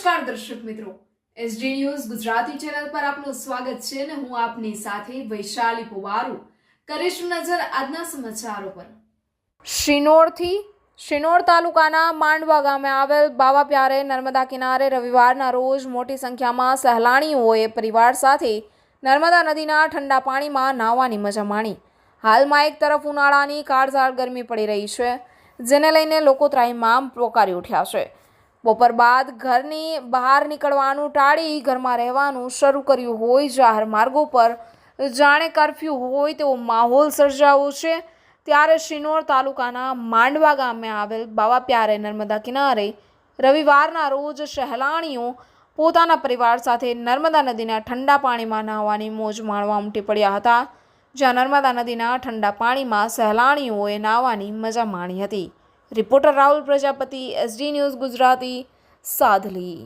નમસ્કાર દર્શક મિત્રો. એસડી ન્યૂઝ ગુજરાતી ચેનલ પર આપનું સ્વાગત છે અને હું આપની સાથે વૈશાલી પુવારુ. કરીશું નજર આજના સમાચારો પર. શિનોરથી શિનોર તાલુકાના માંડવા ગામે આવેલ બાવા પ્યારે નર્મદા કિનારે રવિવારના રોજ મોટી સંખ્યામાં સહેલાણીઓએ પરિવાર સાથે નર્મદા નદીના ઠંડા પાણીમાં નાહવાની મજા માણી. હાલમાં એક તરફ ઉનાળાની કાળઝાળ ગરમી પડી રહી છે, જેને લઈને લોકો ત્રાહિમામ પોકારી ઉઠ્યા છે. બપોર બાદ ઘરની બહાર નીકળવાનું ટાળી ઘરમાં રહેવાનું શરૂ કર્યું હોય જાહેર માર્ગો પર. જાણે કરફ્યુ હોય તેવો માહોલ સર્જાયો છે. ત્યારે શિનોર તાલુકાના માંડવા ગામે આવેલ બાવા પ્યારે નર્મદા કિનારે રવિવારના રોજ સહેલાણીઓ પોતાના પરિવાર સાથે નર્મદા નદીના ઠંડા પાણીમાં નાહવાની મોજ માણવા ઉમટી પડ્યા હતા. જ્યાં નર્મદા નદીના ઠંડા પાણીમાં સહેલાણીઓએ નાહવાની મજા માણી હતી. Reporter Rahul Prajapati SD news Gujarati Sadhli